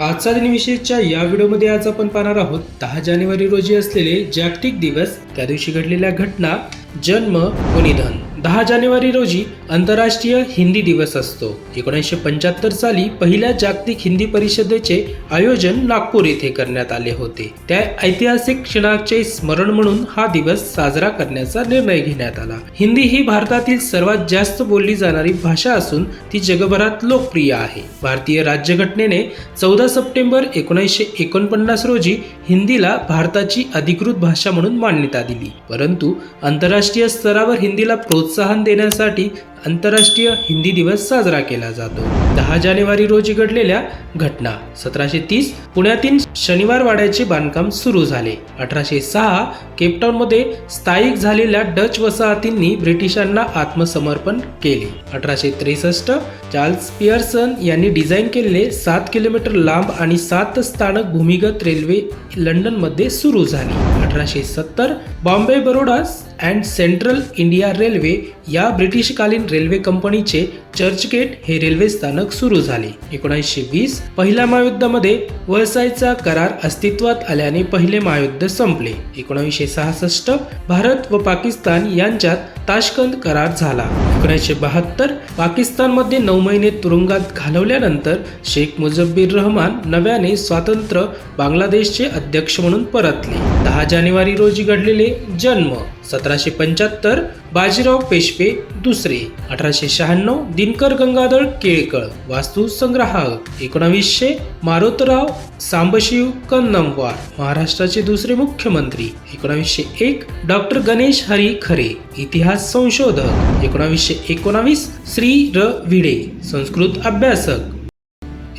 आजचा दिनविशेषच्या या व्हिडिओमध्ये आज आपण पाहणार आहोत दहा जानेवारी रोजी असलेले जागतिक दिवस त्या दिवशी घडलेल्या घटना जन्म व निधन. दहा जानेवारी रोजी आंतरराष्ट्रीय हिंदी दिवस असतो. एकोणीसशे पंच्याहत्तर साली पहिल्या जागतिक हिंदी परिषदेचे आयोजन नागपूर येथे करण्यात आले होते. त्या ऐतिहासिक क्षणाचे स्मरण म्हणून हा दिवस साजरा करण्याचा निर्णय घेण्यात आला. हिंदी ही भारतातील सर्वात जास्त बोलली जाणारी भाषा असून ती जगभरात लोकप्रिय आहे. भारतीय राज्यघटनेने चौदा सप्टेंबर एकोणीसशे एकोणपन्नास रोजी हिंदीला भारताची अधिकृत भाषा म्हणून मान्यता दिली. परंतु आंतरराष्ट्रीय स्तरावर हिंदीला प्रोत्साहन देण्यासाठी आंतरराष्ट्रीय हिंदी दिवस साजरा केला जातो. दहा जानेवारी रोजी घडलेल्या घटना. सतराशे तीस पुण्यातील शनिवार वाड्याचे बांधकाम सुरू झाले. अठराशे सहा केपटाऊनमध्ये स्थायिक झालेल्या डच वसाहतींनी ब्रिटिशांना आत्मसमर्पण केले. अठराशे त्रेसष्ट चार्ल्स पियर्सन यांनी डिझाईन केलेले सात किलोमीटर लांब आणि सात स्थानक भूमिगत रेल्वे लंडनमध्ये सुरू झाली. अठराशे सत्तर Bombay Baroda and Central India Railway या ब्रिटिशकालीन रेल्वे कंपनीचे चर्चगेट हे रेल्वे स्थानक सुरू झाले. एकोणीसशे वीस पहिल्या महायुद्धामध्ये वळसायचा करार अस्तित्वात आल्याने पहिले महायुद्ध संपले. एकोणीसशे सहासष्ट भारत व पाकिस्तान यांच्यात ताशकंद करार झाला. एकोणीसशे बहात्तर पाकिस्तानमध्ये नऊ महिने तुरुंगात घालवल्यानंतर शेख मुजब्बीर रहमान नव्याने स्वातंत्र्य बांगलादेशचे अध्यक्ष म्हणून परतले. दहा जानेवारी रोजी घडलेले जन्म सतराशे पंच्याहत्तर बाजीराव पेशवे दुसरे अठराशे शहाण्णव दिनकर गंगाधर केळकर. वास्तू संग्राहक एकोणावीसशे मारोतराव सांबशिव कन्नमवार. महाराष्ट्राचे दुसरे मुख्यमंत्री एकोणावीसशे एक डॉक्टर गणेश हरी खरे. इतिहास संशोधक एकोणावीसशे एकोणावीस श्री र. विडे. संस्कृत अभ्यासक.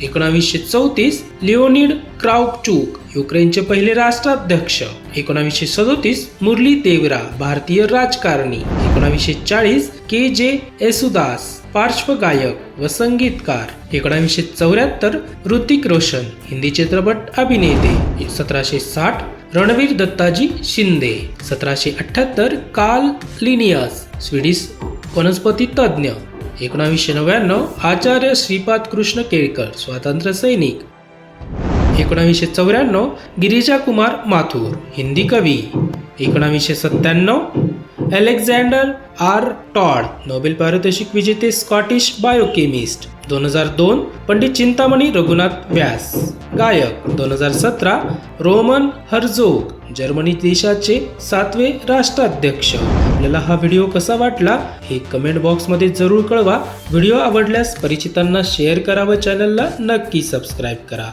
एकोणावीसशे चौतीस लिओनिड क्राउपचूक युक्रेनचे पहिले राष्ट्राध्यक्ष. एकोणावीसशे सदोतीस मुरली देवरा भारतीय राजकारणी. एकोणावीसशे चाळीस के जे येसुदास. पार्श्वगायक व संगीतकार एकोणावीसशे चौऱ्याहत्तर ऋतिक रोशन हिंदी चित्रपट अभिनेते सतराशे साठ रणवीर दत्ताजी शिंदे सतराशे अठ्ठ्याहत्तर काल लिनियस स्वीडिश वनस्पती तज्ज्ञ एकोणावीसशे नव्याण्णव आचार्य श्रीपाद कृष्ण केळकर स्वातंत्र्य सैनिक. एकोणावीसशे चौऱ्याण्णव गिरिजा कुमार माथुर हिंदी कवी. एकोणावीसशे सत्त्याण्णव अलेक्झांडर आर टॉड नोबेल पारितोषिक विजेते स्कॉटिश बायोकेमिस्ट. दोन हजार दोन पंडित चिंतामणी रघुनाथ व्यास. गायक दोन हजार सतरा रोमन हर्जोग जर्मनी देशाचे सातवे राष्ट्राध्यक्ष. आपल्याला हा व्हिडिओ कसा वाटला हे कमेंट बॉक्समध्ये जरूर कळवा. व्हिडिओ आवडल्यास परिचितांना शेअर करा व चॅनलला नक्की सबस्क्राईब करा.